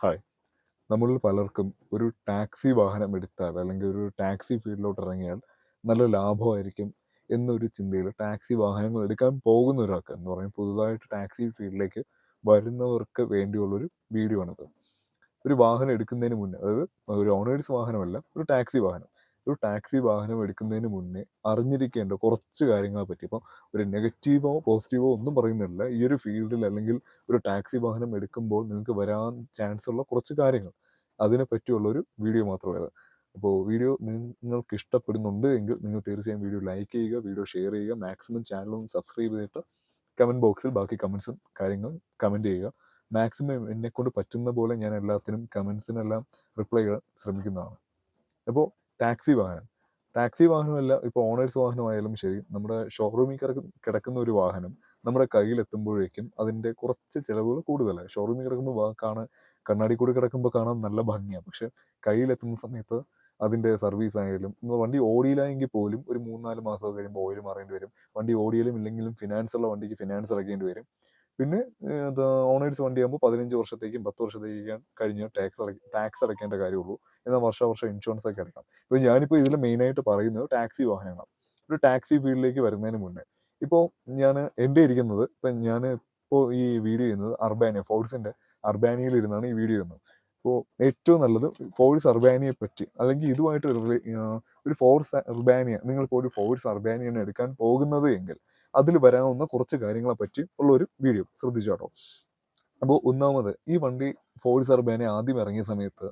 Hi നമ്മളിൽ പലർക്കും ഒരു ടാക്സി വാഹനം എടുത്താൽ അല്ലെങ്കിൽ ഒരു ടാക്സി ഫീൽഡിലോട്ട് ഇറങ്ങിയാൽ നല്ല ലാഭമായിരിക്കും എന്നൊരു ചിന്തയിൽ ടാക്സി വാഹനങ്ങൾ എടുക്കാൻ പോകുന്ന ഒരാൾക്ക് എന്ന് പറയും പുതുതായിട്ട് ടാക്സി ഫീൽഡിലേക്ക് വരുന്നവർക്ക് വേണ്ടിയുള്ളൊരു വീഡിയോ ആണിത്. ഒരു വാഹനം എടുക്കുന്നതിന് മുന്നേ അതായത് ഒരു ഓണേഴ്സ് വാഹനമല്ല ഒരു ടാക്സി വാഹനം. ഒരു ടാക്സി വാഹനം എടുക്കുന്നതിന് മുന്നേ അറിഞ്ഞിരിക്കേണ്ട കുറച്ച് കാര്യങ്ങളെ പറ്റി. ഇപ്പം ഒരു നെഗറ്റീവോ പോസിറ്റീവോ ഒന്നും പറയുന്നില്ല. ഈ ഒരു ഫീൽഡിൽ അല്ലെങ്കിൽ ഒരു ടാക്സി വാഹനം എടുക്കുമ്പോൾ നിങ്ങൾക്ക് വരാൻ ചാൻസ് ഉള്ള കുറച്ച് കാര്യങ്ങൾ. അതിനെ പറ്റിയുള്ള ഒരു വീഡിയോ മാത്രമേ അപ്പോൾ വീഡിയോ നിങ്ങൾക്ക് ഇഷ്ടപ്പെടുന്നുണ്ട് എങ്കിൽ നിങ്ങൾ തീർച്ചയായും വീഡിയോ ലൈക്ക് ചെയ്യുക വീഡിയോ ഷെയർ ചെയ്യുക മാക്സിമം ചാനലും സബ്സ്ക്രൈബ് ചെയ്തിട്ട് കമന്റ് ബോക്സിൽ ബാക്കി കമൻസും കാര്യങ്ങളും കമന്റ് ചെയ്യുക. മാക്സിമം എന്നെക്കൊണ്ട് പറ്റുന്ന പോലെ ഞാൻ എല്ലാത്തിനും കമൻസിനെല്ലാം റിപ്ലൈ ചെയ്യാൻ ശ്രമിക്കുന്നതാണ്. അപ്പോൾ ടാക്സി വാഹനം. ടാക്സി വാഹനമല്ല ഇപ്പോൾ ഓണേഴ്സ് വാഹനമായാലും ശരി നമ്മുടെ ഷോറൂമിൽ കിടക്കുന്ന ഒരു വാഹനം നമ്മുടെ കയ്യിൽ കയ്യിലെത്തുമ്പോഴേക്കും അതിന്റെ കുറച്ച് ചിലവുകൾ കൂടുതലാണ് ഷോറൂമിൽ കിടക്കുമ്പോൾ കാണാൻ കണ്ണാടി കൂടി കിടക്കുമ്പോൾ കാണാൻ നല്ല ഭംഗിയാണ് പക്ഷെ കയ്യിലെത്തുന്ന സമയത്ത് അതിന്റെ സർവീസ് ആയാലും വണ്ടി വണ്ടി ഓടിയിലായെങ്കിൽ പോലും ഒരു മൂന്നാൽ മാസം കഴിയുമ്പോൾ ഓയിൽ മാറേണ്ടി വരും. വണ്ടി ഓടിയാലും ഇല്ലെങ്കിലും ഫിനാൻസ് ഉള്ള വണ്ടിക്ക് ഫിനാൻസ് ഇറക്കേണ്ടി വരും. പിന്നെ ഓണേഴ്സ് വണ്ടിയാകുമ്പോൾ പതിനഞ്ച് വർഷത്തേക്കും പത്ത് വർഷത്തേക്കും കഴിഞ്ഞ് ടാക്സ് ടാക്സ് അടയ്ക്കേണ്ട കാര്യമുള്ളൂ. എന്നാൽ വർഷാവർഷം ഇൻഷുറൻസ് ഒക്കെ അടയ്ക്കാം ഇപ്പോൾ ഞാനിപ്പോൾ ഇതിൽ മെയിനായിട്ട് പറയുന്നത് ടാക്സി വാഹനങ്ങളാണ്. ഒരു ടാക്സി ഫീൽഡിലേക്ക് വരുന്നതിന് മുന്നേ ഇപ്പോൾ ഞാൻ എന്റെ ഇരിക്കുന്നത് ഇപ്പം ഞാൻ ഇപ്പോൾ ഈ വീഡിയോ ചെയ്യുന്നത് അർബാനിയ ഫോഴ്സിന്റെ അർബാനിയയിൽ ഇരുന്നാണ് ഈ വീഡിയോ ചെയ്യുന്നത്. ഇപ്പോൾ ഏറ്റവും നല്ലത് ഫോഴ്സ് അർബാനിയെ പറ്റി അല്ലെങ്കിൽ ഇതുമായിട്ട് ഒരു ഫോഴ്സ് അർബാനിയ നിങ്ങളിപ്പോൾ ഒരു ഫോഴ്സ് അർബാനിയാണ് എടുക്കാൻ പോകുന്നത് എങ്കിൽ അതിൽ വരാവുന്ന കുറച്ച് കാര്യങ്ങളെ പറ്റി ഉള്ള ഒരു വീഡിയോ ശ്രദ്ധിച്ചാട്ടോ അപ്പോൾ ഒന്നാമത് ഈ വണ്ടി ഫോഴ്സ് അർബാനിയ ആദ്യം ഇറങ്ങിയ സമയത്ത്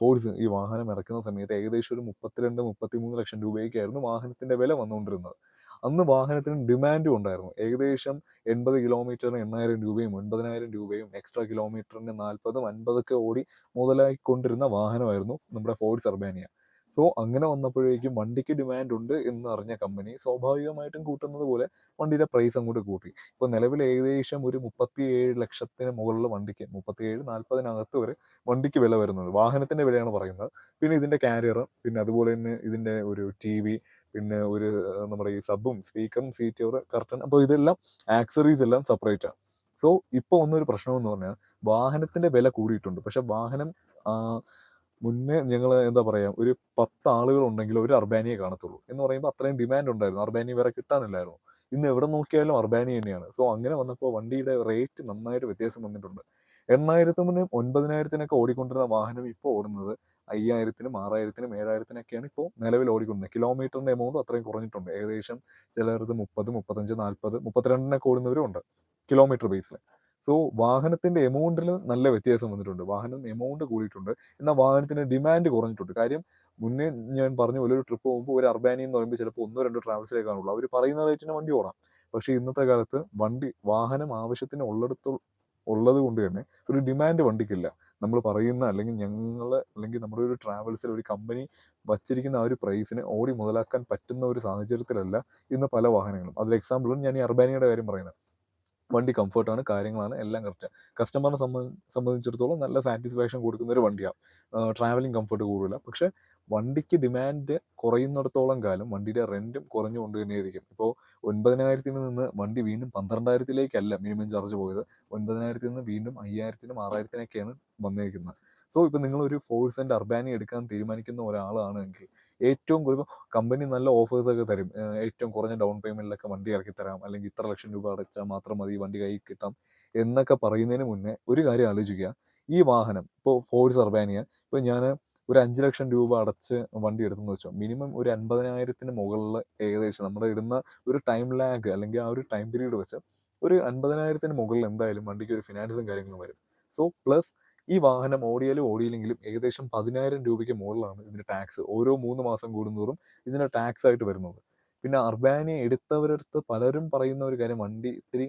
ഫോഴ്സ് ഈ വാഹനം ഇറക്കുന്ന സമയത്ത് ഏകദേശം ഒരു മുപ്പത്തിരണ്ട് മുപ്പത്തിമൂന്ന് ലക്ഷം രൂപയ്ക്കായിരുന്നു വാഹനത്തിന്റെ വില വന്നുകൊണ്ടിരുന്നത്. അന്ന് വാഹനത്തിന് ഡിമാൻഡും ഉണ്ടായിരുന്നു. ഏകദേശം എൺപത് കിലോമീറ്ററിന് എണ്ണായിരം രൂപയും ഒൻപതിനായിരം രൂപയും എക്സ്ട്രാ കിലോമീറ്ററിന് നാൽപ്പതും അൻപതൊക്കെ ഓടി മുതലായിക്കൊണ്ടിരുന്ന വാഹനമായിരുന്നു നമ്മുടെ ഫോർഡ് അർബാനിയ സോ അങ്ങനെ വന്നപ്പോഴേക്കും വണ്ടിക്ക് ഡിമാൻഡ് ഉണ്ട് എന്ന് അറിഞ്ഞ കമ്പനി സ്വാഭാവികമായിട്ടും കൂട്ടുന്നത് പോലെ വണ്ടിയുടെ പ്രൈസ് അങ്ങോട്ട് കൂട്ടി. ഇപ്പോൾ നിലവിൽ ഏകദേശം ഒരു മുപ്പത്തിയേഴ് ലക്ഷത്തിന് മുകളിൽ വണ്ടിക്ക് മുപ്പത്തിയേഴ് നാൽപ്പതിനകത്ത് വരെ വണ്ടിക്ക് വില വരുന്നുണ്ട്. വാഹനത്തിന്റെ വിലയാണ് പറയുന്നത്. പിന്നെ ഇതിന്റെ കാരിയർ പിന്നെ അതുപോലെ തന്നെ ഇതിന്റെ ഒരു ടി വി പിന്നെ ഒരു നമ്മുടെ ഈ സബും സ്പീക്കറും സീറ്റ് കവർ കർട്ടൻ അപ്പോൾ ഇതെല്ലാം ആക്സറീസ് എല്ലാം സെപ്പറേറ്റ് ആണ്. സോ ഇപ്പോൾ ഒന്നൊരു പ്രശ്നം എന്ന് പറഞ്ഞാൽ വാഹനത്തിന്റെ വില കൂടിയിട്ടുണ്ട്. പക്ഷെ വാഹനം മുന്നേ ഞങ്ങൾ എന്താ പറയുക ഒരു പത്ത് ആളുകൾ ഉണ്ടെങ്കിൽ ഒരു അർബാനിയെ കാണത്തുള്ളൂ. എന്ന് പറയുമ്പോൾ അത്രയും ഡിമാൻഡ് ഉണ്ടായിരുന്നു. അർബാനി വേറെ കിട്ടാനില്ലായിരുന്നു. ഇന്ന് എവിടെ നോക്കിയാലും അർബാനി തന്നെയാണ്. സോ അങ്ങനെ വന്നപ്പോൾ വണ്ടിയുടെ റേറ്റ് നന്നായിട്ട് വ്യത്യാസം വന്നിട്ടുണ്ട്. എണ്ണായിരത്തിനും ഒൻപതിനായിരത്തിനൊക്കെ ഓടിക്കൊണ്ടിരുന്ന വാഹനം ഇപ്പോൾ ഓടുന്നത് അയ്യായിരത്തിനും ആറായിരത്തിനും ഏഴായിരത്തിനൊക്കെയാണ് ഇപ്പോൾ നിലവിൽ ഓടിക്കൊണ്ടിരുന്നത്. കിലോമീറ്ററിന്റെ എമൗണ്ട് അത്രയും കുറഞ്ഞിട്ടുണ്ട്. ഏകദേശം ചിലർക്ക് മുപ്പത് മുപ്പത്തഞ്ച് നാൽപ്പത് മുപ്പത്തിരണ്ടിനൊക്കെ ഓടുന്നവരും ഉണ്ട് കിലോമീറ്റർ ബേസിൽ സോ വാഹനത്തിന്റെ എമൗണ്ടിൽ നല്ല വ്യത്യാസം വന്നിട്ടുണ്ട്. വാഹനം എമൗണ്ട് കൂടിയിട്ടുണ്ട്. എന്നാൽ വാഹനത്തിന്റെ ഡിമാൻഡ് കുറഞ്ഞിട്ടുണ്ട്. കാര്യം മുന്നേ ഞാൻ പറഞ്ഞ പോലെ ഒരു ട്രിപ്പ് പോകുമ്പോൾ ഒരു അർബാനി എന്ന് പറയുമ്പോൾ ചിലപ്പോൾ ഒന്നോ രണ്ടോ ട്രാവൽസിലേ കാണുള്ളൂ അവർ പറയുന്ന റേറ്റിന് വണ്ടി ഓടാം. പക്ഷേ ഇന്നത്തെ കാലത്ത് വണ്ടി വാഹനം ആവശ്യത്തിന് ഉള്ളിടത്ത് ഉള്ളത് കൊണ്ട് തന്നെ ഒരു ഡിമാൻഡ് വണ്ടിക്കില്ല. നമ്മൾ പറയുന്ന അല്ലെങ്കിൽ ഞങ്ങൾ അല്ലെങ്കിൽ നമ്മുടെ ഒരു ട്രാവൽസിൽ ഒരു കമ്പനി വച്ചിരിക്കുന്ന ആ ഒരു പ്രൈസിന് ഓടി മുതലാക്കാൻ പറ്റുന്ന ഒരു സാഹചര്യത്തിലല്ല ഇന്ന് പല വാഹനങ്ങളും. അതിൽ എക്സാമ്പിളും ഞാൻ ഈ അർബാനിയുടെ കാര്യം പറയുന്നത്. വണ്ടി കംഫർട്ടാണ് കാര്യങ്ങളാണ് എല്ലാം കറക്റ്റാണ് കസ്റ്റമറിനെ സംബ സംബന്ധിച്ചിടത്തോളം നല്ല സാറ്റിസ്ഫാക്ഷൻ കൊടുക്കുന്ന ഒരു വണ്ടിയാണ് ട്രാവലിംഗ് കംഫർട്ട് കൂടുതല. പക്ഷെ വണ്ടിക്ക് ഡിമാൻഡ് കുറയുന്നിടത്തോളം കാലം വണ്ടിയുടെ റെന്റും കുറഞ്ഞുകൊണ്ട് തന്നെയായിരിക്കും. ഇപ്പോൾ ഒൻപതിനായിരത്തിൽ നിന്ന് വണ്ടി വീണ്ടും പന്ത്രണ്ടായിരത്തിലേക്കല്ല മിനിമം ചാർജ് പോയത്. ഒൻപതിനായിരത്തിൽ നിന്ന് വീണ്ടും അയ്യായിരത്തിനും ആറായിരത്തിനൊക്കെയാണ് വന്നിരിക്കുന്നത് സോ ഇപ്പോൾ നിങ്ങളൊരു ഫോഴ്സ് ആൻഡ് അർബാനി എടുക്കാൻ തീരുമാനിക്കുന്ന ഒരാളാണെങ്കിൽ ഏറ്റവും കുറവ് കമ്പനി നല്ല ഓഫേഴ്സൊക്കെ തരും. ഏറ്റവും കുറഞ്ഞ ഡൗൺ പേയ്മെന്റിലൊക്കെ വണ്ടി ഇറക്കി തരാം. അല്ലെങ്കിൽ ഇത്ര ലക്ഷം രൂപ അടച്ചാൽ മാത്രം മതി വണ്ടി കയ്യിൽ കിട്ടാം എന്നൊക്കെ പറയുന്നതിന് മുന്നേ ഒരു കാര്യം ആലോചിക്കുക. ഈ വാഹനം ഇപ്പോൾ ഫോഴ്സ് അർബാനിയ ഇപ്പോൾ ഞാൻ ഒരു അഞ്ച് ലക്ഷം രൂപ അടച്ച് വണ്ടി എടുത്തെന്ന് വെച്ചോ മിനിമം ഒരു അൻപതിനായിരത്തിന് മുകളിൽ ഏകദേശം നമ്മുടെ ഇടുന്ന ഒരു ടൈം ലാഗ് അല്ലെങ്കിൽ ആ ഒരു ടൈം പീരീഡ് വെച്ച് ഒരു അൻപതിനായിരത്തിന് മുകളിൽ എന്തായാലും വണ്ടിക്ക് ഒരു ഫിനാൻസും കാര്യങ്ങളും വരും. സോ പ്ലസ് ഈ വാഹനം ഓടിയാലും ഓടിയില്ലെങ്കിലും ഏകദേശം പതിനായിരം രൂപയ്ക്ക് മുകളിലാണ് ഇതിന്റെ ടാക്സ് ഓരോ മൂന്ന് മാസം കൂടുന്നതോറും ഇതിന്റെ ടാക്സ് ആയിട്ട് വരുന്നത്. പിന്നെ അർബാനിയെ എടുത്തവരടുത്ത് പലരും പറയുന്ന ഒരു കാര്യം വണ്ടി ഇത്തിരി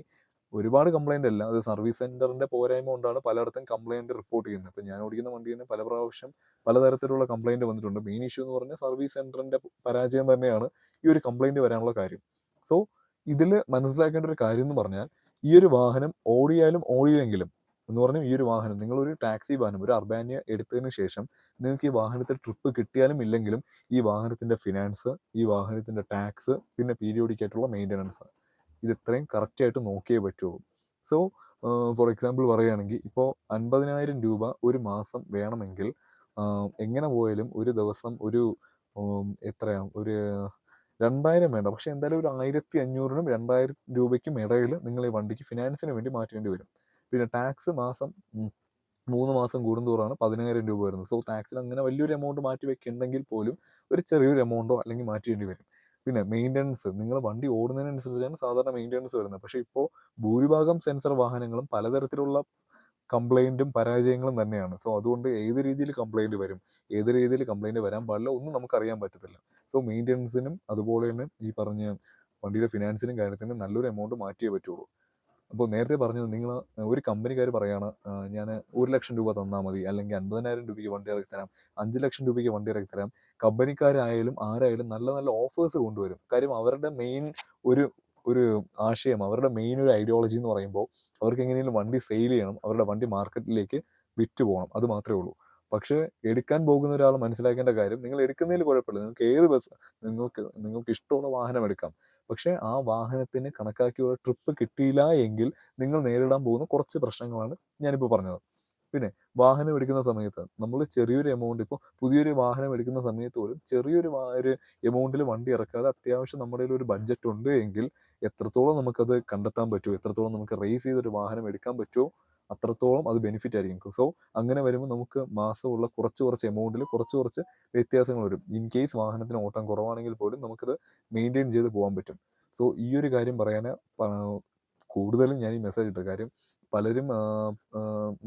ഒരുപാട് കംപ്ലൈന്റ് അല്ല. അത് സർവീസ് സെന്ററിന്റെ പോരായ്മ കൊണ്ടാണ് പലയിടത്തും കംപ്ലൈന്റ് റിപ്പോർട്ട് ചെയ്യുന്നത്. ഇപ്പം ഞാൻ ഓടിക്കുന്ന വണ്ടി തന്നെ പല പ്രാവശ്യം പലതരത്തിലുള്ള കംപ്ലൈന്റ് വന്നിട്ടുണ്ട്. മെയിൻ ഇഷ്യൂ എന്ന് പറഞ്ഞാൽ സർവീസ് സെന്ററിന്റെ പരാജയം തന്നെയാണ് ഈ ഒരു കംപ്ലൈന്റ് വരാനുള്ള കാര്യം. സോ ഇതിൽ മനസ്സിലാക്കേണ്ട ഒരു കാര്യം എന്ന് പറഞ്ഞാൽ ഈ ഒരു വാഹനം ഓടിയാലും ഓടിയില്ലെങ്കിലും എന്ന് പറഞ്ഞാൽ ഈ ഒരു വാഹനം നിങ്ങളൊരു ടാക്സി വാഹനം ഒരു അർബാനിയ എടുത്തതിന് ശേഷം നിങ്ങൾക്ക് ഈ വാഹനത്തിൽ ട്രിപ്പ് കിട്ടിയാലും ഇല്ലെങ്കിലും ഈ വാഹനത്തിന്റെ ഫിനാൻസ് ഈ വാഹനത്തിന്റെ ടാക്സ് പിന്നെ പീരിയോഡിക്കായിട്ടുള്ള മെയിന്റനൻസ് ഇത് ഇത്രയും കറക്റ്റായിട്ട് നോക്കിയേ പറ്റുള്ളൂ. സോ ഫോർ എക്സാമ്പിൾ പറയുകയാണെങ്കിൽ ഇപ്പോൾ അൻപതിനായിരം രൂപ ഒരു മാസം വേണമെങ്കിൽ എങ്ങനെ പോയാലും ഒരു ദിവസം ഒരു എത്രയാ എത്രയാണ് ഒരു രണ്ടായിരം വേണ്ട. പക്ഷേ എന്തായാലും ഒരു ആയിരത്തി അഞ്ഞൂറിനും രണ്ടായിരം രൂപയ്ക്കും ഇടയിൽ നിങ്ങൾ ഈ വണ്ടിക്ക് ഫിനാൻസിന് വേണ്ടി മാറ്റേണ്ടി വരും. പിന്നെ ടാക്സ് മാസം മൂന്ന് മാസം കൂടുന്തോറാണ് പതിനായിരം രൂപ വരുന്നത്. സോ ടാക്സിൽ അങ്ങനെ വലിയൊരു എമൗണ്ട് മാറ്റി വെക്കുന്നുണ്ടെങ്കിൽ പോലും ഒരു ചെറിയൊരു എമൗണ്ടോ അല്ലെങ്കിൽ മാറ്റേണ്ടി വരും. പിന്നെ മെയിന്റനൻസ് നിങ്ങൾ വണ്ടി ഓടുന്നതിനനുസരിച്ചാണ് സാധാരണ മെയിന്റനൻസ് വരുന്നത്. പക്ഷേ ഇപ്പോൾ ഭൂരിഭാഗം സെൻസർ വാഹനങ്ങളും പലതരത്തിലുള്ള കംപ്ലൈന്റും പരാജയങ്ങളും തന്നെയാണ്. സോ അതുകൊണ്ട് ഏത് രീതിയിൽ കംപ്ലൈന്റ് വരും ഏത് രീതിയിൽ കംപ്ലൈന്റ് വരാൻ പാടില്ല ഒന്നും നമുക്കറിയാൻ പറ്റത്തില്ല. സോ മെയിന്റനൻസിനും അതുപോലെ തന്നെ ഈ പറഞ്ഞ വണ്ടിയുടെ ഫിനാൻസിനും കാര്യത്തിനും നല്ലൊരു എമൗണ്ട് മാറ്റിയേ പറ്റുള്ളൂ. അപ്പോൾ നേരത്തെ പറഞ്ഞത് നിങ്ങൾ ഒരു കമ്പനിക്കാർ പറയാണ് ഞാൻ ഒരു ലക്ഷം രൂപ തന്നാൽ മതി അല്ലെങ്കിൽ അൻപതിനായിരം രൂപയ്ക്ക് വണ്ടി ഇറക്കി തരാം അഞ്ച് ലക്ഷം രൂപയ്ക്ക് വണ്ടി ഇറക്കി തരാം. കമ്പനിക്കാരായാലും ആരായാലും നല്ല നല്ല ഓഫേഴ്സ് കൊണ്ടുവരും. കാര്യം അവരുടെ മെയിൻ ഒരു ഒരു ആശയം അവരുടെ മെയിൻ ഒരു ഐഡിയോളജി എന്ന് പറയുമ്പോൾ അവർക്ക് എങ്ങനെയെങ്കിലും വണ്ടി സെയിൽ ചെയ്യണം അവരുടെ വണ്ടി മാർക്കറ്റിലേക്ക് വിറ്റ് പോകണം അത് മാത്രമേ ഉള്ളൂ. പക്ഷേ എടുക്കാൻ പോകുന്ന ഒരാൾ മനസ്സിലാക്കേണ്ട കാര്യം നിങ്ങൾ എടുക്കുന്നതിൽ കുഴപ്പമില്ല. നിങ്ങൾക്ക് ഏത് ബസ് നിങ്ങൾക്ക് നിങ്ങൾക്ക് ഇഷ്ടമുള്ള വാഹനം എടുക്കാം. പക്ഷേ ആ വാഹനത്തിന് കണക്കാക്കിയുള്ള ട്രിപ്പ് കിട്ടിയില്ല എങ്കിൽ നിങ്ങൾ നേരിടാൻ പോകുന്ന കുറച്ച് പ്രശ്നങ്ങളാണ് ഞാനിപ്പോൾ പറഞ്ഞത്. പിന്നെ വാഹനം എടുക്കുന്ന സമയത്ത് നമ്മൾ ചെറിയൊരു എമൗണ്ട് ഇപ്പോൾ പുതിയൊരു വാഹനം എടുക്കുന്ന സമയത്ത് പോലും ചെറിയൊരു ഒരു എമൗണ്ടിൽ വണ്ടി ഇറക്കാതെ അത്യാവശ്യം നമ്മുടെ ഒരു ബഡ്ജറ്റ് ഉണ്ട് എങ്കിൽ എത്രത്തോളം നമുക്കത് കണ്ടെത്താൻ പറ്റുമോ എത്രത്തോളം നമുക്ക് റേസ് ചെയ്തൊരു വാഹനം എടുക്കാൻ പറ്റുമോ അത്രത്തോളം അത് ബെനിഫിറ്റ് ആയിരിക്കും. സോ അങ്ങനെ വരുമ്പോൾ നമുക്ക് മാസമുള്ള കുറച്ച് കുറച്ച് എമൗണ്ടിൽ കുറച്ച് കുറച്ച് വ്യത്യാസങ്ങൾ വരും. ഇൻ കേസ് വാഹനത്തിന് ഓട്ടം കുറവാണെങ്കിൽ പോലും നമുക്കത് മെയിന്റെയിൻ ചെയ്ത് പോകാൻ പറ്റും. സോ ഈ ഒരു കാര്യം പറയാൻ കൂടുതലും ഞാൻ ഈ മെസ്സേജ് ഇട്ട കാര്യം പലരും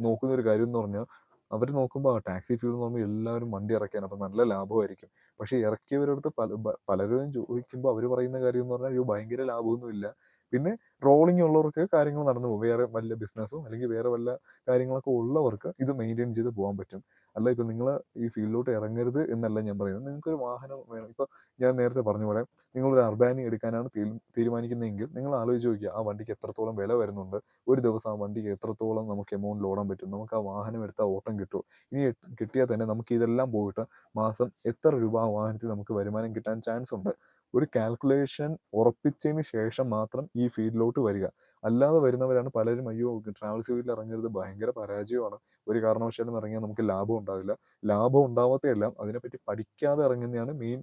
നോക്കുന്ന ഒരു കാര്യം എന്ന് പറഞ്ഞാൽ അവർ നോക്കുമ്പോൾ ടാക്സി ഫ്യൂൾ എന്ന് പറയുമ്പോൾ എല്ലാവരും വണ്ടി ഇറക്കാൻ അപ്പം നല്ല ലാഭമായിരിക്കും. പക്ഷേ ഇറക്കിയവരടുത്ത് പല പലരും ചോദിക്കുമ്പോൾ അവർ പറയുന്ന കാര്യം എന്ന് പറഞ്ഞാൽ അയ്യോ ഭയങ്കര ലാഭമൊന്നുമില്ല. പിന്നെ റോളിംഗ് ഉള്ളവർക്ക് കാര്യങ്ങൾ നടന്നു പോകും. വേറെ വല്ല ബിസിനസ്സും അല്ലെങ്കിൽ വേറെ വല്ല കാര്യങ്ങളൊക്കെ ഉള്ളവർക്ക് ഇത് മെയിന്റെയിൻ ചെയ്ത് പോകാൻ പറ്റും. അല്ല ഇപ്പം നിങ്ങൾ ഈ ഫീൽഡിലോട്ട് ഇറങ്ങരുത് എന്നല്ല ഞാൻ പറയുന്നത്. നിങ്ങൾക്കൊരു വാഹനം വേണം. ഇപ്പോൾ ഞാൻ നേരത്തെ പറഞ്ഞ പോലെ നിങ്ങളൊരു അർബാനി എടുക്കാനാണ് തീരുമാനിക്കുന്നതെങ്കിൽ നിങ്ങൾ ആലോചിച്ച് നോക്കുക ആ വണ്ടിക്ക് എത്രത്തോളം വില വരുന്നുണ്ട്? ഒരു ദിവസം ആ വണ്ടിക്ക് എത്രത്തോളം നമുക്ക് എമൗണ്ടിൽ ഓടാൻ പറ്റും? നമുക്ക് ആ വാഹനം എടുത്താൽ ഓട്ടം കിട്ടുമോ ഇനി കിട്ടിയാൽ തന്നെ നമുക്ക് ഇതെല്ലാം പോയിട്ട് മാസം എത്ര രൂപ ആ വാഹനത്തിൽ നമുക്ക് വരുമാനം കിട്ടാൻ ചാൻസ് ഉണ്ട്? ഒരു കാൽക്കുലേഷൻ ഉറപ്പിച്ചതിന് ശേഷം മാത്രം ഈ ഫീൽഡിലോട്ട് വരിക. അല്ലാതെ വരുന്നവരാണ് പലരും അയ്യോ ട്രാവൽസ് ഫീൽഡിൽ ഇറങ്ങരുത് ഭയങ്കര പരാജയമാണ്. ഒരു കാരണവശാലും ഇറങ്ങിയാൽ നമുക്ക് ലാഭം ഉണ്ടാവില്ല. ലാഭം ഉണ്ടാവാത്തതെല്ലാം അതിനെപ്പറ്റി പഠിക്കാതെ ഇറങ്ങുന്നതാണ് മെയിൻ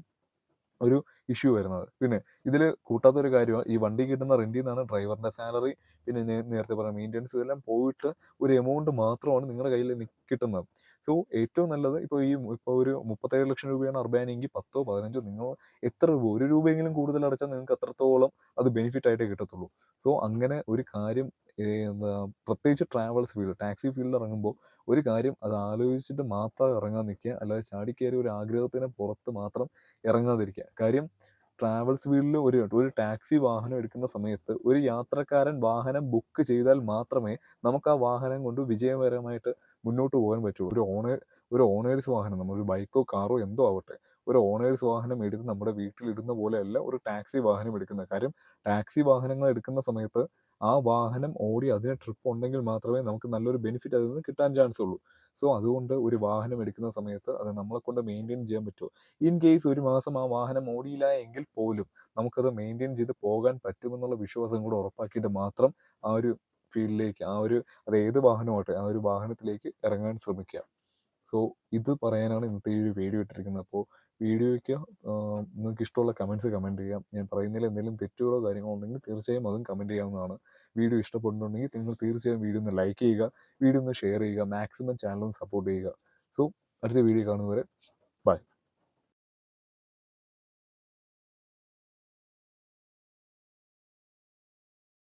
ഒരു ഇഷ്യൂ വരുന്നത്. പിന്നെ ഇതിൽ കൂട്ടാത്തൊരു കാര്യമാണ് ഈ വണ്ടി കിട്ടുന്ന റെന്റിൽ നിന്നാണ് ഡ്രൈവറിന്റെ സാലറി പിന്നെ നേരത്തെ പറഞ്ഞ മെയിന്റെനൻസ് ഇതെല്ലാം പോയിട്ട് ഒരു എമൗണ്ട് മാത്രമാണ് നിങ്ങളുടെ കയ്യിൽ കിട്ടുന്നത്. സോ ഏറ്റവും നല്ലത് ഇപ്പോൾ ഈ ഇപ്പോൾ ഒരു മുപ്പത്തേഴ് ലക്ഷം രൂപയാണ് അർബാനെങ്കിൽ പത്തോ പതിനഞ്ചോ നിങ്ങൾ എത്ര രൂപ ഒരു രൂപയെങ്കിലും കൂടുതൽ അടച്ചാൽ നിങ്ങൾക്ക് അത്രത്തോളം അത് ബെനിഫിറ്റ് ആയിട്ടേ കിട്ടത്തുള്ളൂ. സോ അങ്ങനെ ഒരു കാര്യം എന്താ പ്രത്യേകിച്ച് ട്രാവൽസ് ഫീൽഡ് ടാക്സി ഫീൽഡിൽ ഇറങ്ങുമ്പോൾ ഒരു കാര്യം അത് ആലോചിച്ചിട്ട് മാത്രം ഇറങ്ങാൻ നിൽക്കുക അല്ലാതെ ചാടിക്കയറി ഒരു ആഗ്രഹത്തിന് പുറത്ത് മാത്രം ഇറങ്ങാതിരിക്കുക. കാര്യം ട്രാവൽസ് വീലിൽ ഒരു ഒരു ടാക്സി വാഹനം എടുക്കുന്ന സമയത്ത് ഒരു യാത്രക്കാരൻ വാഹനം ബുക്ക് ചെയ്താൽ മാത്രമേ നമുക്ക് ആ വാഹനം കൊണ്ട് വിജയകരമായിട്ട് മുന്നോട്ട് പോകാൻ പറ്റുള്ളൂ. ഒരു ഓണേ ഒരു ഓണേഴ്സ് വാഹനം നമ്മൾ ഒരു ബൈക്കോ കാറോ എന്തോ ആവട്ടെ ഒരു ഓണേഴ്സ് വാഹനം എടുത്ത് നമ്മുടെ വീട്ടിലിടുന്ന പോലെയല്ല ഒരു ടാക്സി വാഹനം എടുക്കുന്നത്. കാര്യം ടാക്സി വാഹനങ്ങൾ എടുക്കുന്ന സമയത്ത് ആ വാഹനം ഓടി അതിന് ട്രിപ്പ് ഉണ്ടെങ്കിൽ മാത്രമേ നമുക്ക് നല്ലൊരു ബെനിഫിറ്റ് അതിൽ നിന്ന് കിട്ടാൻ ചാൻസ് ഉള്ളൂ. സോ അതുകൊണ്ട് ഒരു വാഹനം എടുക്കുന്ന സമയത്ത് അത് നമ്മളെ കൊണ്ട് മെയിന്റെയിൻ ചെയ്യാൻ പറ്റുമോ? ഇൻ കേസ് ഒരു മാസം ആ വാഹനം ഓടിയില്ല എങ്കിൽ പോലും നമുക്കത് മെയിന്റെയിൻ ചെയ്ത് പോകാൻ പറ്റുമെന്നുള്ള വിശ്വാസം കൂടെ ഉറപ്പാക്കിയിട്ട് മാത്രം ആ ഒരു ഫീൽഡിലേക്ക് ആ ഒരു അത് ഏത് വാഹനമാകട്ടെ ആ ഒരു വാഹനത്തിലേക്ക് ഇറങ്ങാൻ ശ്രമിക്കുക. സോ ഇത് പറയാനാണ് ഇന്നത്തെ ഈ ഒരു വീഡിയോ ഇട്ടിരിക്കുന്നത്. അപ്പോൾ വീഡിയോയ്ക്ക് നിങ്ങൾക്ക് ഇഷ്ടമുള്ള കമന്റ്സ് കമന്റ് ചെയ്യാം ഞാൻ പറയുന്നതിൽ എന്തെങ്കിലും തെറ്റുകളോ കാര്യങ്ങളോ ഉണ്ടെങ്കിൽ തീർച്ചയായും അതും കമന്റ് ചെയ്യാവുന്നതാണ്. വീഡിയോ ഇഷ്ടപ്പെടുന്നുണ്ടെങ്കിൽ നിങ്ങൾ തീർച്ചയായും വീഡിയോ ഒന്ന് ലൈക്ക് ചെയ്യുക. വീഡിയോ ഒന്ന് ഷെയർ ചെയ്യുക. മാക്സിമം ചാനലും സപ്പോർട്ട് ചെയ്യുക. സോ അടുത്ത വീഡിയോ കാണുന്നവരെ